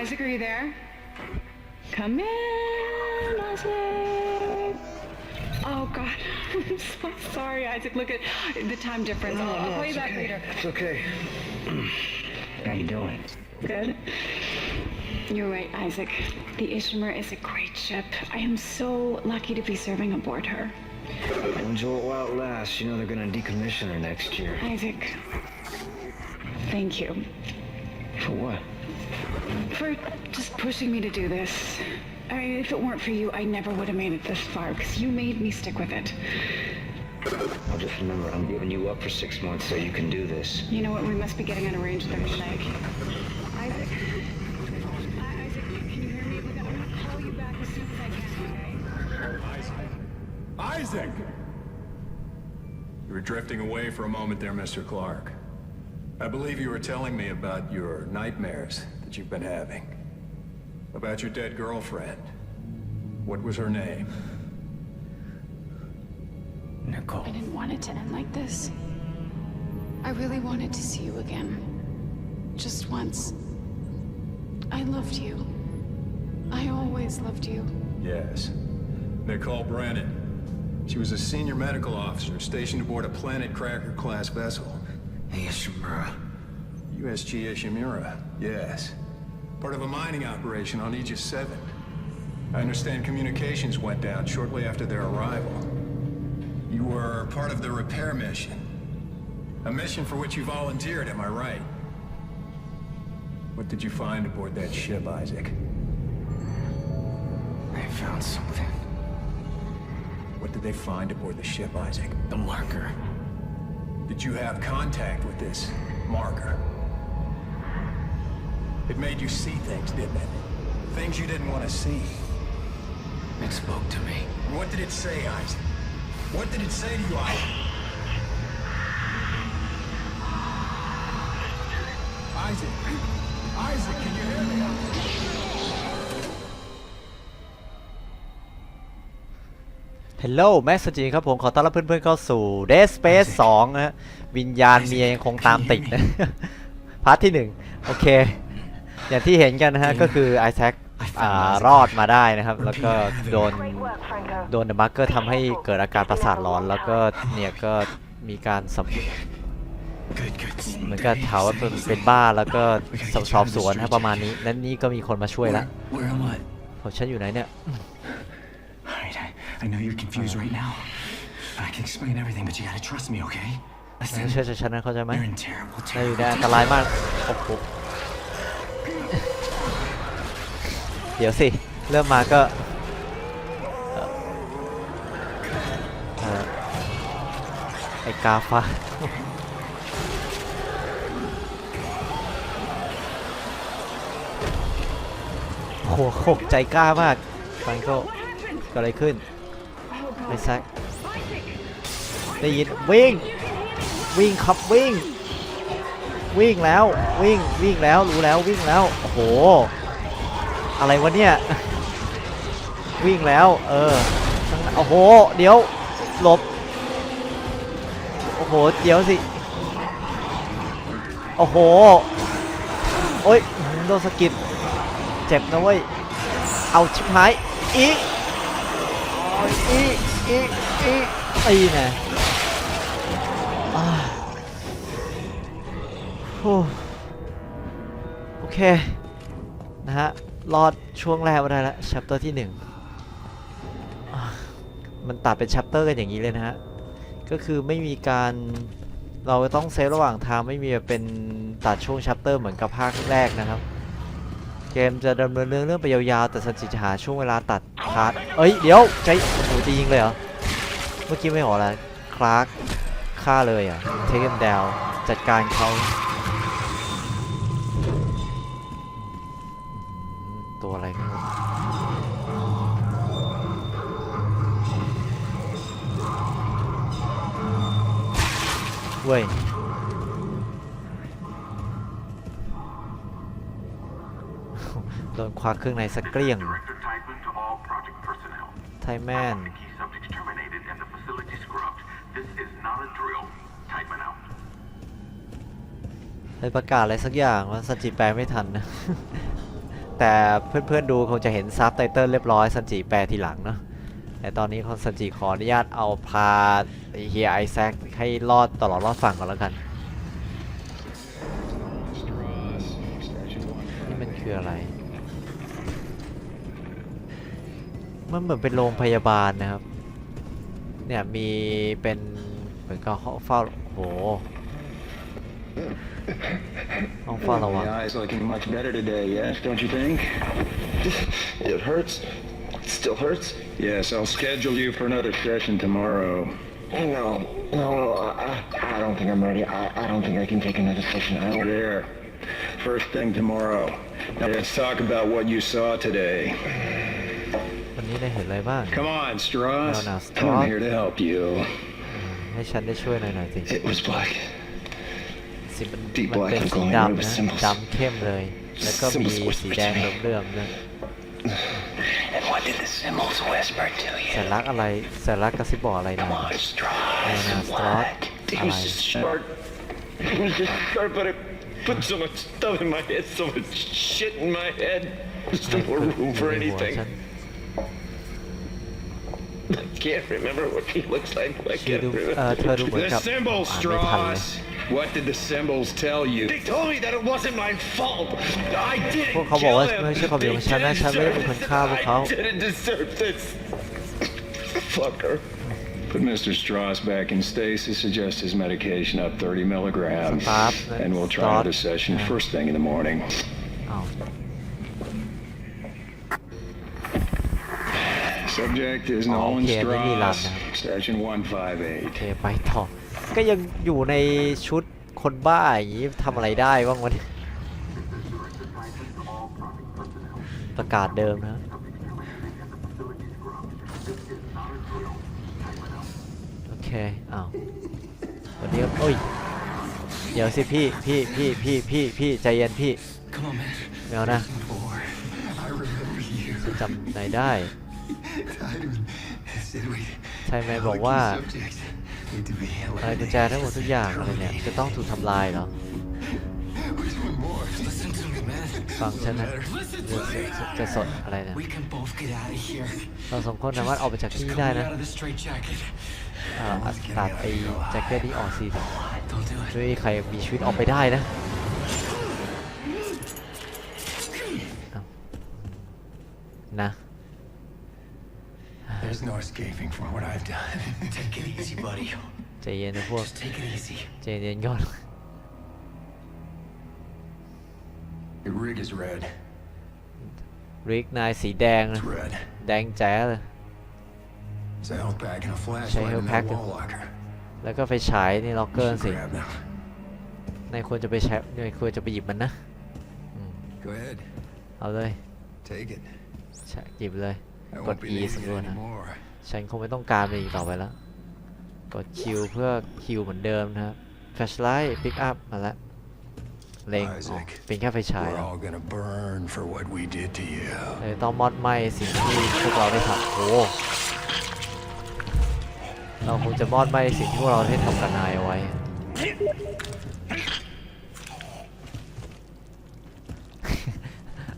Isaac, are you there? Come in, Isaac. Oh God, I'm so sorry, Isaac. Look at the time difference. I'll, I'll call you back later. It's okay. How you doing? Good. You're right, Isaac. The Ishimur is a great ship. I am so lucky to be serving aboard her. Enjoy it while it lasts. You know they're gonna decommission her next year. Isaac, thank you For what? For just pushing me to do this. I mean, if it weren't for you, I never would have made it this far because you made me stick with it. I'll just remember I'm giving you up for six months so you can do this. You know what? We must be getting on a range Thursday. Isaac. I- Isaac, can you hear me? Look, I'm gonna call you back as soon as I can, okay? Isaac! You were drifting away for a moment there, Mr. Clark. I believe you were telling me about your nightmares that you've been having. About your dead girlfriend. What was her name? Nicole. I didn't want it to end like this. I really wanted to see you again. Just once. I loved you. I always loved you. Yes. Nicole Brennan. She was a senior medical officer stationed aboard a Planet Cracker class vessel. Ishimura. USG Ishimura, yes. Part of a mining operation on Aegis 7. I understand communications went down shortly after their arrival. You were part of the repair mission. A mission for which you volunteered, am I right? What did you find aboard that ship, Isaac? I found something. What did they find aboard the ship, Isaac? The marker. Did you have contact with this marker? It made you see things, didn't it? Things you didn't want to see. It spoke to me. What did it say, Isaac? What did it say to you, Isaac? Isaac! Isaac, can you hear me? Hello แม็กซ์จีครับผม ขอต้อนรับเพื่อนๆเข้าสู่ Dead Space 2นะฮะวิญญาณเมียยังคงตามติดนะ พาร์ทที่ 1 โอเค อย่างที่เห็นกันนะฮะ ก็คือไอแซคอ่ารอดมาได้นะครับ แล้วก็โดน โดนเดอะมาร์เกอร์ทำให้เกิดอาการประสาทร้อน แล้วก็เนี่ยก็มีการสำ Good, good. เหมือนกับถามว่าเป็นเป็นบ้าแล้วก็สอบสอบสวนนะครับประมาณนี้ และนี่ก็มีคนมาช่วยแล้ว Where am I? ผมฉันอยู่ไหนเนี่ย Alright, I, I know you're confused right now. I can explain everything, but you gotta trust me, okay? ไม่ Listen, เชื่อใจฉันนะเข้าใจไหม you're in terrible, นายอยู่ terrible ในอันตรายมากโอ้โหเดี๋ยวสิ เริ่มมาก็เอ่อเอ่อไอกาฟ้าโอ้โหโคกใจกล้ามากฟังก็เก็อะไรขึ้น ไม่ซักได้ยินวิ่ง วิ่งครับวิ่ง วิ่งแล้ววิ่งวิ่งแล้วรู้แล้ววิ่งแล้วโอ้โห อะไรวะเนี่ย วิ่งแล้ว เออโอ้โห เดี๋ยวหลบ โอ้โห เดี๋ยวสิ โอ้โห โอ้ยโดนสะกิดเจ็บนะเว้ย เอาชิบหายอีอี อีอีตีไงโอ้โอเค นะฮะ รอดช่วงแรกมาได้แล้ว chapter ที่หนึ่งมันตัดเป็น chapter กันอย่างนี้เลยนะฮะ ก็คือไม่มีการเราต้องเซฟระหว่างทางไม่มีเป็นตัดช่วง chapter เหมือนกับภาคแรกนะครับ เกมจะดำเนินเรื่องเรื่องไปยาวๆแต่สันจิจะหาช่วงเวลาตัดคลาสเอ้ยเดี๋ยวใจโอ้โหจะยิงเลยเหรอเมื่อกี้ไม่ออแล้วคลาร์กฆ่าเลยอะเทคเกมดาวจัดการเขาตัวอะไรกันเว้ย คว้าเครื่องในสักเกลี้ยง Director Tideman to all project personnel. ไทยแมน Key subjects terminated and the facility scrubbed. This is not a drill. Tideman out. เลยประกาศอะไรสักอย่างว่าสจิแปลไม่ทันนะ แต่เพื่อนๆดูคงจะเห็นซับไตเติลเรียบร้อยซันจิแปลทีหลังเนาะแต่ตอนนี้คอนซันจิขออนุญาตเอาพาเฮียไอแซคให้รอดตลอดรอดฝั่งก่อนแล้วกัน นี่มันคืออะไร มันเหมือนเป็นโรงพยาบาลนะครับ เนี่ยมีเป็นเหมือนกับห้องเฝ้าโอ้โหห้องเฝ้าระวัง The eye's looking much better today, yes, don't you think? It hurts. It still hurts. Yes, I'll schedule you for another session tomorrow. No, no, no. I, I- I don't think I'm ready. I, I don't think I can take another session. I don't. There. First thing tomorrow. Now let's talk about what you saw today. วันนี้ได้เห็นอะไรบ้าง Come on, Strauss. No, no, I'm Strauss. here to help you. ให้ฉันได้ช่วยหน่อยหน่อยสิ It was black. สีมัน Deep มัน black เป็น and สี glowing ดำ with นะ symbols. ดำเข้มเลย แล้วก็มี Symbols whispered สีแดง to me. เลื่อมๆด้วย And what did the symbols whisper to สัญ you? ลักษณ์อะไรสัญลักษณ์กระซิบบอกอะไรนะ Come on, Strauss. No, no, Strauss. What? It was Alright. just short. It was just short, but it put so much stuff in my head, so much shit in my head. There's no more room for ในหัว anything. ฉัน I can't remember what he looks like. I คือ can't ดูเออ remember. เธอดูเหมือน The กับ symbols, อ่านไม่ทันเลย Strauss. What did the symbols tell you? They told me that it wasn't my fault. I didn't พวกเขาบอก kill ว่า him. ไม่ใช่ความผิดของฉันนะ They ฉันไม่ได้ didn't เป็นคน deserve ฆ่าพวกเขา I didn't deserve this. Fucker. Put Mr. Strauss back in stasis, adjust his medication up 30 milligrams, Stop. and we'll try Stop. another session Yeah. first thing in the morning. Subject is Oh, Nolan okay, ไม่มีลำ Strauss, นะ session โอ 158. เคไปต่อ ก็ยังอยู่ในชุดคนบ้าอย่างนี้ทำอะไรได้บ้างวะเนี่ยประกาศเดิมนะโอเคอ้าววันนี้โอ้ยเดี๋ยวสิพี่พี่พี่พี่พี่พี่ใจเย็นพี่ Come on, man. ไม่เอานะ Four. I remember you. จะจำไหนได้ Tideman said we ใช่ไหมบอกว่า subject need to be อะไรกุญแจทั้งหมดทุกอย่างเลยเนี่ย จะต้องถูกทำลายเหรอ Where's one more? Listen to me, man. ฟังฉันนะ Listen จะจะสดอะไรเนี่ย We can both get out of here. เราสองคนสามารถออกไปจากที่นี่ได้นะ out of the straitjacket. อ่าตัดไอ้แจ็คเก็ตนี้ออกสิ Don't do it. ไม่มีใครมีชีวิตออกไปได้นะเอ้านะ There's no escaping from what I've done. Take it easy, buddy. ใจเย็นนะพวก Just take it easy. ใจเย็นก่อน The rig is red. ริกนายสีแดงนะ It's red. แดงแจ๋เลย It's a health pack and a flashlight Say health in pack that and- wall locker. แล้วก็ไฟฉายในล็อกเกอ You ร์ should สิ grab them. นายควรจะไปใช้นายควรจะไปหยิบมันนะ Go ahead. เอาเลย Take it. ใช่หยิบเลย I กด won't be E needing สำรวจ it นะ anymore. ฉันคงไม่ต้องการมันอีกต่อไปแล้ว กดคิวเพื่อคิวเหมือนเดิมนะครับแฟลชไลท์ปิกอัพมาแล้วเล็งอ๋อ Isaac เป็นแค่ไฟฉาย We're เหรอ all gonna burn for what we did to you. เลยต้องมอดไหมสิ่งที่พวกเราได้ทำโอ้เราคงจะมอดไหมสิ่งที่พวกเราได้ทำกับนายเอาไว้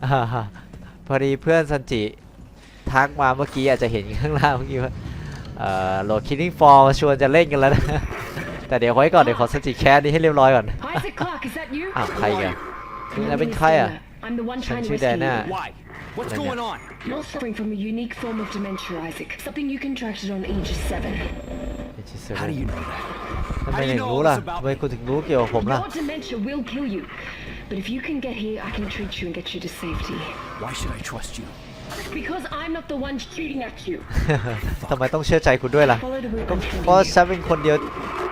อ่าฮะพอดีเพื่อนซันจิ ทักมาเมื่อกี้อาจจะเห็นข้างล่างเมื่อกี้ว่าเอ่อโหลด Killing Floor มาชวนจะเล่นกันแล้วนะ แต่เดี๋ยวไว้ก่อนเดี๋ยวขอซันจิแคสนี้ให้เรียบร้อยก่อน Isaac Clark, is that you? อ้าวใครกัน My คุณนาย name เป็น is ใครอะ Dana. I'm the one ฉัน trying to ชื่อ rescue แดน่า you. Why? What's Dana. going on? You're suffering from a unique form of dementia, Isaac. Something you contracted on Aegis 7. How do you know that? ทำไม How do ถึ you ง know รู้ all ล่ะ this about ทำไม me? คุณถึงรู้เกี่ยวกับผมล่ะ Your dementia will kill you. But if you can get here, I can treat you and get you to safety. Why should I trust you? Because I'm not the one shooting at you. ทำไมต้องเชื่อใจคุณด้วยล่ะ Follow the route ก็ I'm เพราะ telling you. ฉันเป็นคนเดียว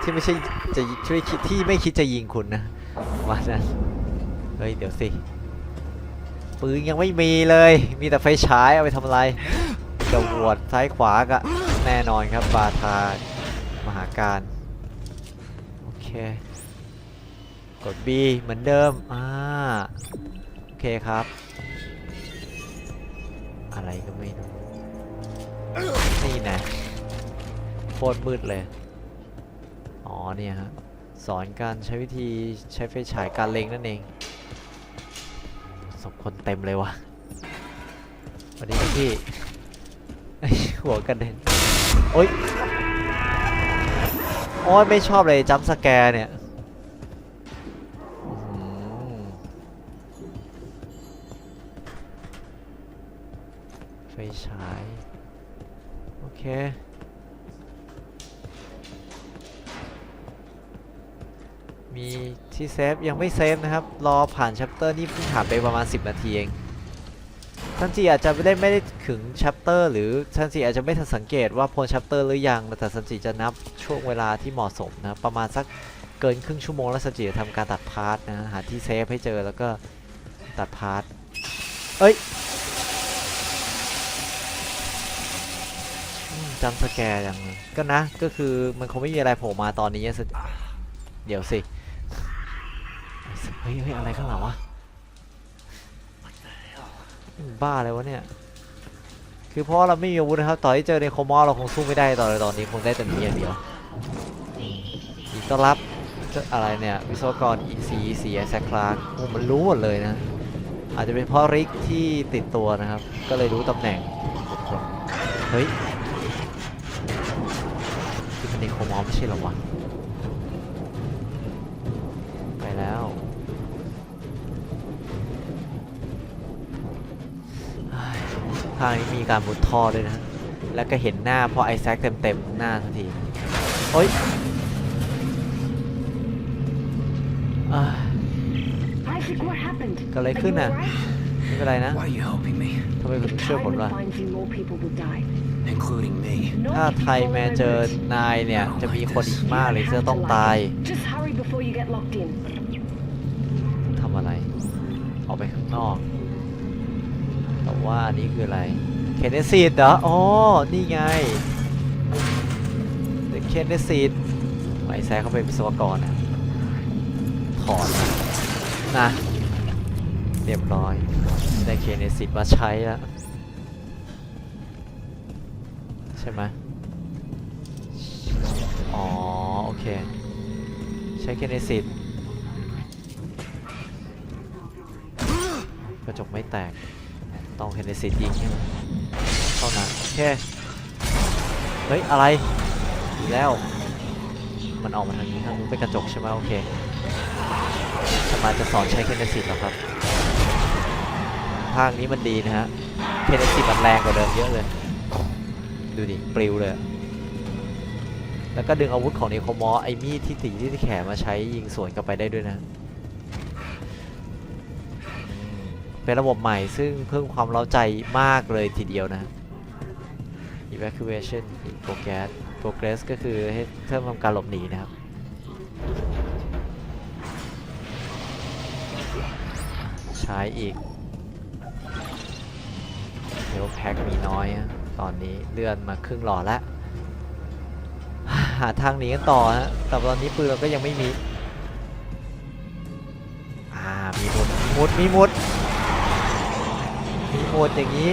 ที่ไม่ใช่จะช่วยคิดที่ไม่คิดจะยิงคุณนะว่านั้นเฮ้ย เดี๋ยวสิ ปืนยังไม่มีเลย มีแต่ไฟฉายเอาไปทำอะไรจะวดซ้ายขวาก็แน่นอนครับบาทามหาการ โอเค กด B เหมือนเดิม อ่า โอเคครับ อะไรก็ไม่รู้นี่นะโคตรมืดเลย อ๋อเนี่ยฮะ สอนการใช้วิธีใช้ไฟฉายการเล็งนั่นเองศพคนเต็มเลยวะวันนี้พี่ หัวกระเด็น โอ๊ย โอ้ยไม่ชอบเลยจัมสแกร์เนี่ย ไฟฉาย โอเค มีที่เซฟ ยังไม่เซฟนะครับ รอผ่านชัปเตอร์นี่เพิ่งผ่านไปประมาณ 10 นาทีเองทันจีอาจจะไม่ได้ไม่ได้ถึงชัปเตอร์หรือทันจีอาจจะไม่ทันสังเกตว่าพ้นชัปเตอร์หรือยัง แต่ทันจีจะนับช่วงเวลาที่เหมาะสมนะประมาณสักเกินครึ่งชั่วโมงแล้วทันจีจะทำการตัดพาร์ทนะหาที่เซฟให้เจอแล้วก็ตัดพาร์ทเอ้ยอืม จำสแกร์อย่างก็นะ ก็คือมันคงไม่มีอะไรโผล่มาตอนนี้สิเดี๋ยวสิ เฮ้ยเฮ้ยอะไรข้างหลังวะ บ้าเลยวะเนี่ย คือเพราะเราไม่มีอาวุธนะครับ ต่อให้เจอในโคมอเราคงสู้ไม่ได้ตอนตอนนี้คงได้แต่นีอย่างเดียวยินต้อนรับจ้าอะไรเนี่ย วิศวกร EC 4แซคลาร์โอ้มันรู้หมดเลยนะ อาจจะเป็นเพราะริกที่ติดตัวนะครับ ก็เลยรู้ตำแหน่งเฮ้ย นในโคมอลไม่ใช่เหรอวะ ไปแล้วเฮ้ยภาคนี้มีการมุดท่อด้วยนะ แล้วก็เห็นหน้าพอไอแซคเต็มๆ หน้าทันที โอ๊ยอ่า Isaac, what happened? เกิดอะไร Are ขึ้น you น่ะ alright? ไม่เป็นไรนะ Why are you helping me? ทำไมคุณ If ช่วย Ty ผมล่ะ finds you, more people will die. Including me. No ถ้า people ไทยแม all เจอ over. นายเนี่ย จะมีคนอีกมากเลยที่จะต้องตาย Just hurry before you get locked in. ทำอะไร ออกไปข้างนอก แต่ว่าอันนี้คืออะไรเคนเนซีดเหรออ๋อนี่ไงเคนเนซีดไอแซคเขาเป็นวิศวกรนะถอดนะนะ เรียบร้อยได้เคนเนซีดมาใช้แล้ว ใช่ไหมอ๋อ โอเค ใช้เคนเนซีดกระจกไม่แตก ต้องเฮนเนซิตยิงใช่ไหมเท่านั้น โอเค เฮ้ย อะไรอีกแล้ว มันออกมาทางนี้ทางนู้นเป็นกระจกใช่ไหมโอเคสมาจะสอนใช้เคนเนซิตหรอครับภาคนี้มันดีนะฮะ เคนเนซิตมันแรงกว่าเดิมเยอะเลย ดูดิปลิวเลย แล้วก็ดึงอาวุธของเนโคมอสไอมีดที่ตีที่แขนมาใช้ยิงสวนกลับไปได้ด้วยนะ เป็นระบบใหม่ซึ่งเพิ่มความเร้าใจมากเลยทีเดียวนะ evacuation progress progress ก็คือให้เพิ่มการหลบหนีนะครับใช้อีกเดี๋ยวแพ็คมีน้อยอะ ตอนนี้เลื่อนมาครึ่งหลอดแล้ว หาทางหนีกันต่อฮะ แต่ตอนนี้ปืนเราก็ยังไม่มี อ่า มีมุดมีมุด มีมุด มีหมดอย่างนี้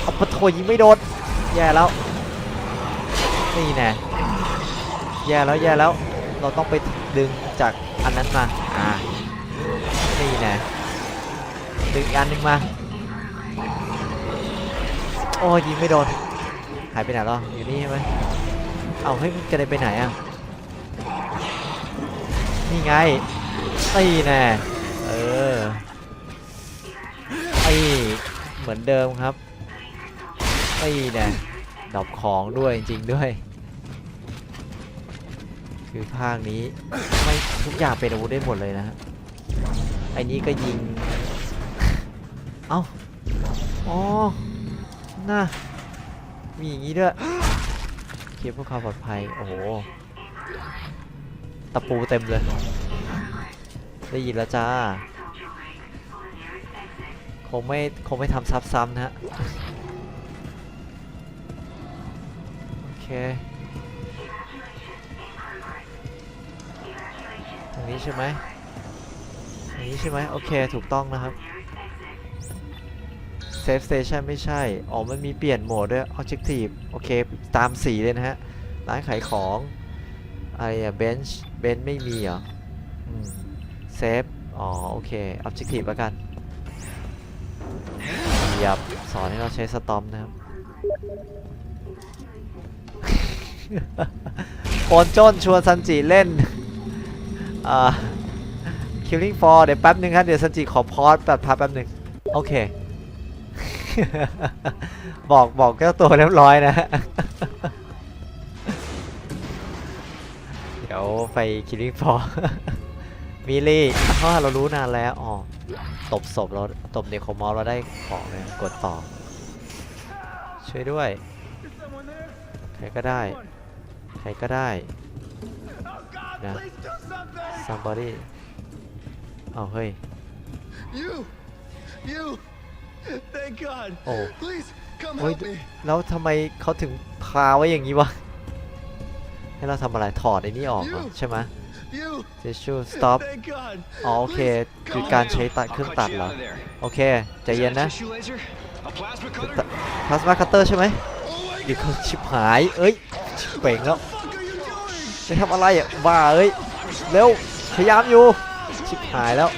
เอาปะโถยิงไม่โดน แย่แล้ว นี่แน่แย่แล้วแย่แล้ว เราต้องไปดึงจากอันนั้นมา อ่า นี่แน่ดึงอันนึงมา โอ้ยยิงไม่โดน หายไปไหนแล้วอยู่นี่ใช่ไหมเอาให้ยจะได้ไปไหนอะ นี่ไงนี่แน่เออไอเหมือนเดิมครับไอ้เนี่ยดรอปของด้วยจริงๆด้วย คือภาคนี้ไม่ทุกอย่างเป็นอาวุธได้หมดเลยนะฮะไอ้นี้ก็ยิง เอ้า อ๋อ น่ามีอย่างนี้ด้วยเคียร์เพื่อความปลอดภัย โอ้โห ตะปูเต็มเลย ได้ยินแล้วจ้า คงไม่ คงไม่ทำซับซ้ำนะฮะ โอเค ตรงนี้ใช่ไหมตรงนี้ใช่ไหมโอเค ถูกต้องนะครับ Safe Station ไม่ใช่ อ๋อ มันมีเปลี่ยนโหมดด้วย Objective โอเค ตามสีเลยนะฮะ ร้านขายของ อะไรอะ Bench Bench ไม่มีเหรอ อืม Safe อ๋อ โอเค Objective แล้วกันเหยียบสอนให้เราใช้สตอมนะครับ โอนจนชวนซันจิเล่น อ่า Killing for เดี๋ยวแป๊บนึงครับ เดี๋ยวซันจิขอพอสแบบพักแป๊บนึง โอเค บอกบอกเจ้าตัวเรียบร้อยนะ เดี๋ยวไป Killing for มิลี่เพราะเรารู้นานแล้วอ๋อตบศพเราตบเนโครมอลเราได้ของเลยกดต่อ ช่วยด้วย ใครก็ได้ ใครก็ได้นะ somebody เอาเฮ้ย You! You! Thank God! โอ้ Please, come เฮ้ย help me! แล้วทำไมเขาถึงพาไว้อย่างนี้วะ ให้เราทำอะไรถอดไอ้นี่ออกเหรอใช่ไหม You! เจชู stop Thank God! อ๋อโอเคคือการใช้ตัดเครื่องตัดเหรอ โอเค ใจเย็นนะ Tissue laser? A plasma cutter? พลาสมาคัตเตอร์ใช่ไหมเดี๋ยวเขาชิบหาย เอ้ยชิบเป่งแล้วจะทำอะไรอะบ้าเอ้ย เร็ว พยายามอยู่ ชิบหายแล้ว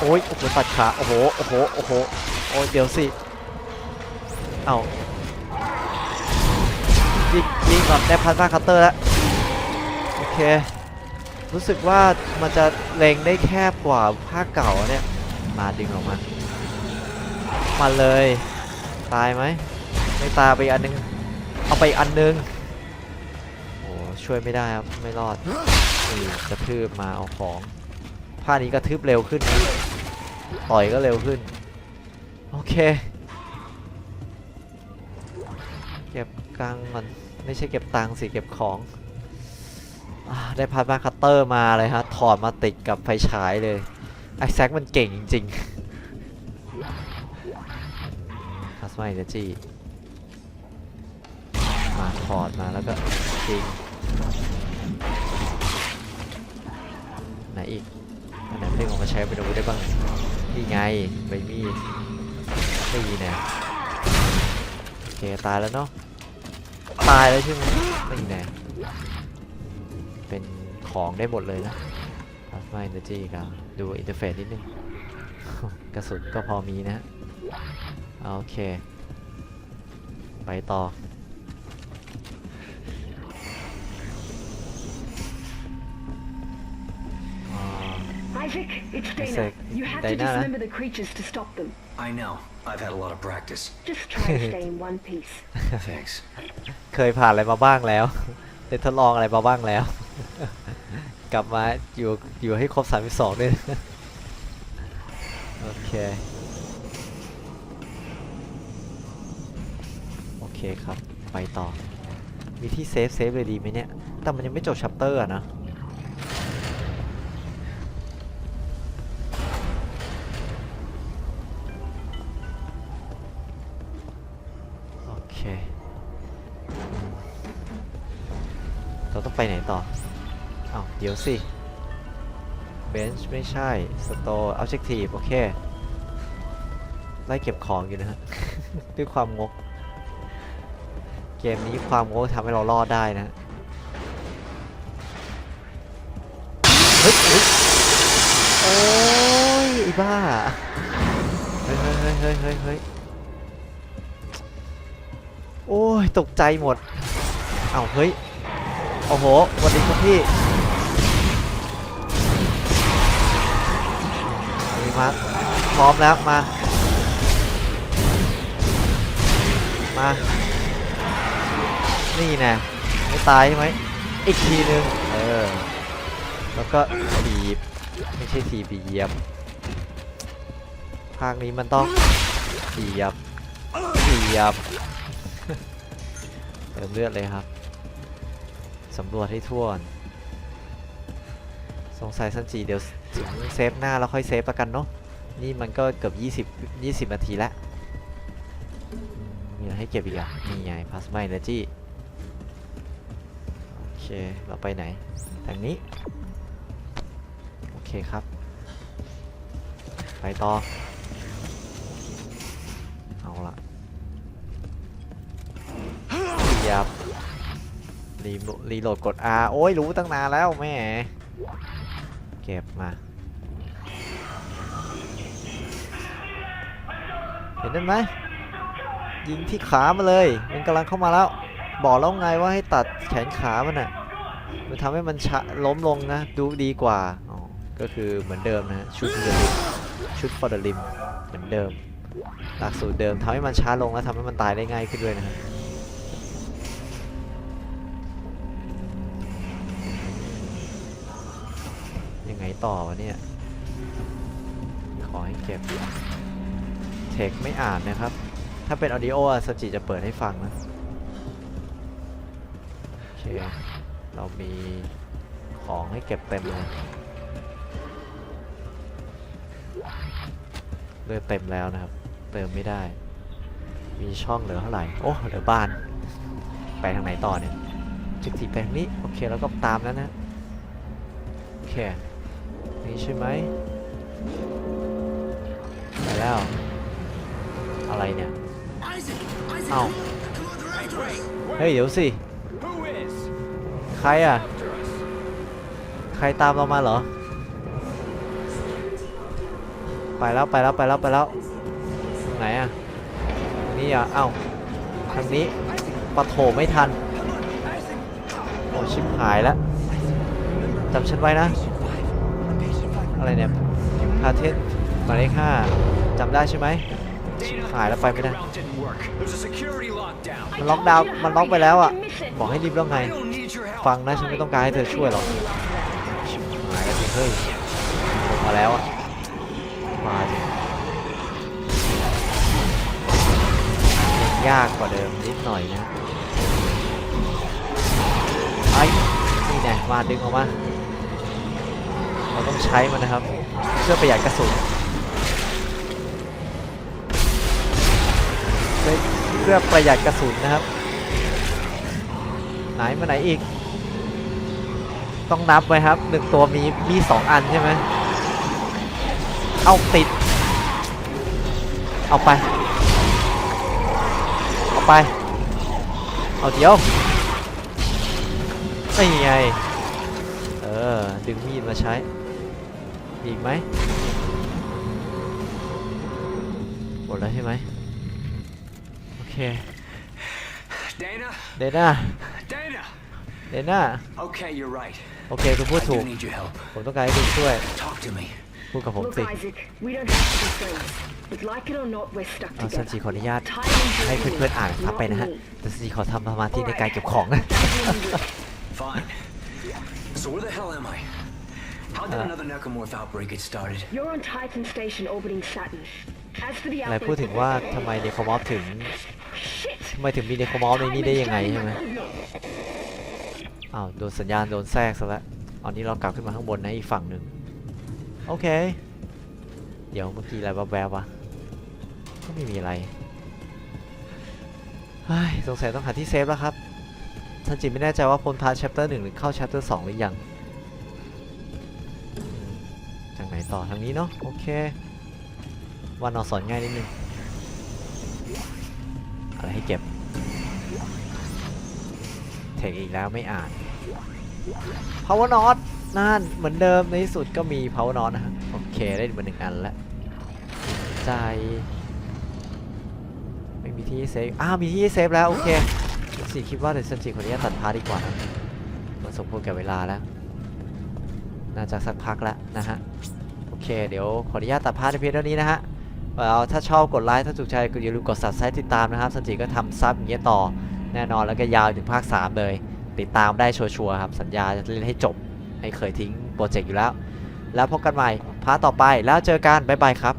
โอ้ยโอ้โหตัดขา โอ้โห โอ้โห โอ้โห โอ้ยเดี๋ยวสิ เอายิงยิงก่อนได้พลาสมาคัตเตอร์แล้ว โอเค รู้สึกว่ามันจะเล็งได้แคบกว่าภาคเก่าเนี่ย มาดึงออกมา มาเลย ตายไหม ไม่ตายไปอันนึง เอาไปอันนึง โอ้ช่วยไม่ได้ครับ ไม่รอดกระทืบมาเอาของผ้านี้กระทืบเร็วขึ้นนะ ต่อยก็เร็วขึ้น โอเค เก็บกังมันไม่ใช่เก็บตังค์สิ เก็บของอได้พาร์มาคัตเตอร์มาเลยฮะ ถอดมาติดกับไฟฉายเลย ไอแซคมันเก่งจริงๆพลาสมาเอเนจีมาถอดมาแล้วก็จริงไหนอีกอันไหนเพ่งออกมาใช้เป็นอาวุธได้บ้าง นี่ไงใบมีดนี่นะโอเคตายแล้วเนาะตายแล้วใช่ไหมนี่แน่เป็นของได้หมดเลยนะพลาสมาเอเนจีครับดูอินเทอร์เฟซนิดนึงกระสุนก็พอมีนะโอเค ไปต่อ Isaac, it's Dana. Isaac, You have to Dana. dismember the creatures to stop them. I know. I've had a lot of practice. Just try to stay in one piece. Thanks. เคยผ่านอะไรมาบ้างแล้วได้ทดลองอะไรมาบ้างแล้ว กลับมาอยู่อยู่ให้ครบ32ด้วยนะโอเคโอเคครับ ไปต่อ มีที่เซฟเซฟเลยดีไหมเนี่ย แต่มันยังไม่จบชัปเตอร์อะนะ ไปไหนต่ออ้าวเดี๋ยวสิ bench ไม่ใช่ store objective โอเค ไล่เก็บของอยู่นะฮะ ด้วยความงก เกมนี้ความงกทำให้เรารอดได้นะเฮ้ยโอ้ยไอ้บ้าเฮ้ยเฮ้ยเฮ้ยเฮ้ยเฮ้ยเฮ้ยโอ้ย ตกใจหมด เอ้าเฮ้ย โอ้โหสวัสดีครับพี่นี่มาพร้อมแล้วมา มา นี่นะไม่ตายใช่ไหมอีกทีนึงเออ แล้วก็ถีบไม่ใช่ถีบเยียบ ภาคนี้มันต้องเยียบเหยียบเติมเลือดเลยครับ สำรวจให้ทั่วสงสัยซันจีเดี๋ยวถึงเซฟหน้าแล้วค่อยเซฟประกันเนาะนี่มันก็เกือบ20 20นาทีแล้วมีอะไรให้เก็บอีกอะนี่ไงพลาสมาเอเนจีโอเค เราไปไหน ทางนี้ โอเคครับ ไปต่อ เอาละหยียบ รีโหลรีโหลดกด R โอ้ยรู้ตั้งนานแล้วแม่ เก็บมาเห็นนั่นไหมยิงที่ขามาเลย มันกำลังเข้ามาแล้ว บอกแล้วไงว่าให้ตัดแขนขามันอะมันทำให้มันชะล้มลงนะ ดูดีกว่าอ๋อก็คือเหมือนเดิมนะฮะชุดเดลิมชุดฟอร์ดลิมเหมือนเดิม หลักสูตรเดิมทำให้มันช้าลงและทำให้มันตายได้ง่ายขึ้นด้วยนะ ต่อวะเนี่ย ขอให้เก็บ เทคไม่อ่านนะครับ ถ้าเป็นออดิโอสจิจะเปิดให้ฟังนะโอเคเรามีของให้เก็บเต็มเลยเลือดเต็มแล้วนะครับ เติมไม่ได้ มีช่องเหลือเท่าไหร่ โอ้ เหลือบ้าน ไปทางไหนต่อเนี่ยจุดที่ไปทางนี้ โอเค แล้วก็ตามนั้นนะ โอเค นี่ใช่ไหมไปแล้ว อะไรเนี่ยเอ้าเฮ้ย เดี๋ยวสิ ใครอะ ใครตามเรามาเหรอ ไปแล้วไปแล้วไปแล้วไปแล้ว ไหนอะทางนี้อะ เอ้าทางนี้ปะโถไม่ทัน โอ้ชิบหายแล้วจำฉันไว้นะ อะไรเนี่ยพาเทนหมายเลขห้าจำได้ใช่ไหมชิบหายแล้วไปไม่ได้ didn't work. There's a security lockdown. มันล็อกดาวน์มันล็อกไปแล้วอะ บอกให้รีบแล้วไง I don't need your help. ฟังนะฉันไม่ต้องการให้เธอช่วยหรอกชิบหายแล้วสิเฮ้ยลงมาแล้วอะ มาดิยังยากกว่าเดิมนิดหน่อยนะ ไอ้นี่แน่มาดึงออกมา เราต้องใช้มันนะครับ เพื่อประหยัดกระสุนเพื่อประหยัดกระสุนนะครับ ไหนมาไหนอีก ต้องนับไว้ครับหนึ่งตัวมีมีสองอันใช่ไหมเอาติด เอาไป เอาไป เอาเดี๋ยวนี่ไง เออ ดึงมีดมาใช้ อีกไหมหมดแล้วใช่ไหมโอเค Dana? เดน่า Dana! เดน่า Okay, you're right. โอเคคุณพูด I ถู do ก need your help. ผมต้องการให้คุณช่วย Talk to me. พูดกับผม Look, สิ Isaac, we don't have to be friends. But like it or not, we're stuck เอาซันจิ together. ขออนุญาต Time is ให้ your เพื่อนๆอ่านครับ not ไปนะฮะ me. แต่ซันจิขอทำสมาธิในการเก็บของนะ Fine. So where the hell am I? How did Uh. another necromorph outbreak get started? You're on Titan Station orbiting Saturn. As for the อะไร outbreak พูดถึงว่าทำไมเนโครมอฟถึง Shit! ทำไมถึงมีเนโครมอฟในนี้ได้ยังไงใช่ไหม Time is อ้าวโดนสัญญาณโดนแทรกซะแล้วตอนนี้เรากลับขึ้นมาข้างบนนะอีกฝั่งหนึ่งโอเค เดี๋ยวเมื่อกี้อะไรแวบๆวะก็ไม่มีอะไรเฮ้ยสงสัยต้องหาที่เซฟแล้วครับซันจิไม่แน่ใจว่าพ้นพาร์ท chapter หนึ่งหรือเข้า chapter สองหรือยังอืมทางไหนต่อทางนี้เนาะโอเควันนอสอนง่ายนิดนึงอะไรให้เก็บเทคอีกแล้วไม่อ่าน power not นั่นเหมือนเดิมในที่สุดก็มี power not นะฮะโอเคได้มาหนึ่งอันแล้วใจไม่มีที่เซฟอ้าวมีที่เซฟแล้วโอเคสิคิดว่าเดี๋ยวซันจิขออนุญาตตัดพาร์ทดีกว่านะมันสมควรแก่เวลาแล้ว น่าจะสักพักแล้วนะฮะ เคเดี๋ยวขออนุญาตตัดพาร์ทในเพียงเท่านี้นะฮะเอาถ้าชอบกดไลค์ถ้าถูกใจก็อย่าลืมกด subscribe ติดตามนะครับสันจิก็ทำซับอย่างเงี้ยต่อแน่นอนแล้วก็ยาวถึงภาค 3 เลย ติดตามได้ชัวร์ๆครับสัญญาจะเล่นให้จบไม่เคยทิ้งโปรเจกต์อยู่แล้ว แล้วพบกันใหม่พาร์ทต่อไปแล้วเจอกันบ๊ายบายครับ